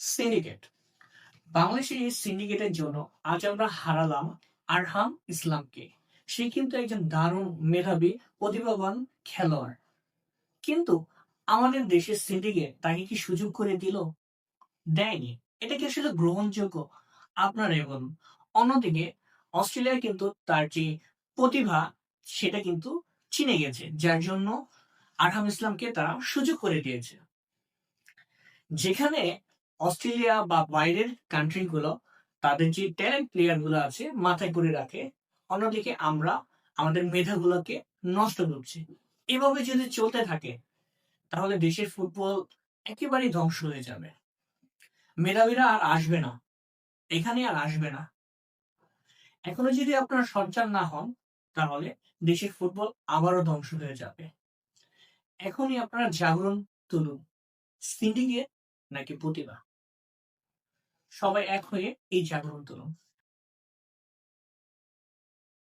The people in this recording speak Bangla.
সিন্ডিকেট বাংলাদেশের এই সিন্ডিকেটের জন্য আজ আমরা হারালাম আরহাম ইসলামকে। সে কিন্তু একজন দারুণ মেধাবী প্রতিভাবান খেলোয়াড়। কিন্তু আমাদের দেশের সিন্ডিকেট তাকে কি সুযোগ করে দিল? দেয়নি। এটা কি আসলে গ্রহণযোগ্য? আপনারাই বলুন অন্যদিকে অস্ট্রেলিয়া কিন্তু তার যে প্রতিভা, সেটা কিন্তু চিনে গেছে। যার জন্য আরহাম ইসলামকে তারা সুযোগ করে দিয়েছে। যেখানে অস্ট্রেলিয়া বা বাইরের কান্ট্রি গুলো, তাদের যে ট্যালেন্ট প্লেয়ারগুলো আছে, মাথায় করে রাখে, অন্যদিকে আমরা আমাদের মেধাগুলোকে নষ্ট করছি। এভাবে যদি চলতে থাকে, তাহলে দেশের ফুটবল একেবারেই ধ্বংস হয়ে যাবে। মেধাবীরা আর আসবে না। এখানে আর আসবে না। এখনও যদি আপনারা সঞ্চার না হন, তাহলে দেশের ফুটবল আবারও ধ্বংস হয়ে যাবে। এখনই আপনারা জাগরণ তুলুন। সিন্ডিকেট নাকি প্রতিভা? সবাই এক হয়ে এই জাগরণ তুলুন